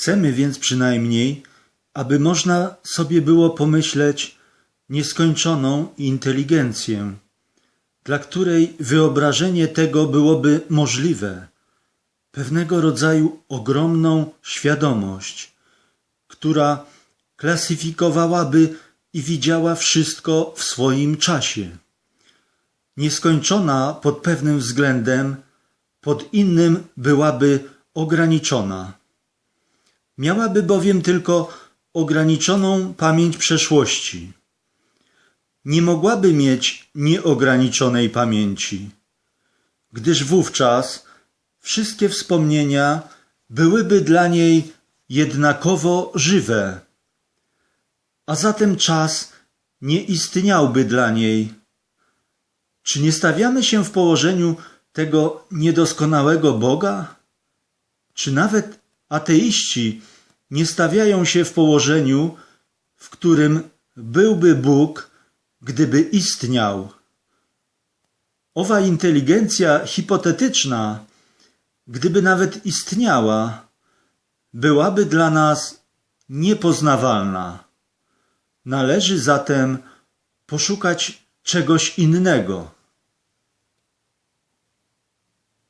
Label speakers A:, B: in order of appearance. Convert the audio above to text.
A: Chcemy więc przynajmniej, aby można sobie było pomyśleć nieskończoną inteligencję, dla której wyobrażenie tego byłoby możliwe, pewnego rodzaju ogromną świadomość, która klasyfikowałaby i widziała wszystko w swoim czasie. Nieskończona pod pewnym względem, pod innym byłaby ograniczona. Miałaby bowiem tylko ograniczoną pamięć przeszłości. Nie mogłaby mieć nieograniczonej pamięci, gdyż wówczas wszystkie wspomnienia byłyby dla niej jednakowo żywe, a zatem czas nie istniałby dla niej. Czy nie stawiamy się w położeniu tego niedoskonałego Boga? Czy nawet ateiści nie stawiają się w położeniu, w którym byłby Bóg, gdyby istniał? Owa inteligencja hipotetyczna, gdyby nawet istniała, byłaby dla nas niepoznawalna. Należy zatem poszukać czegoś innego.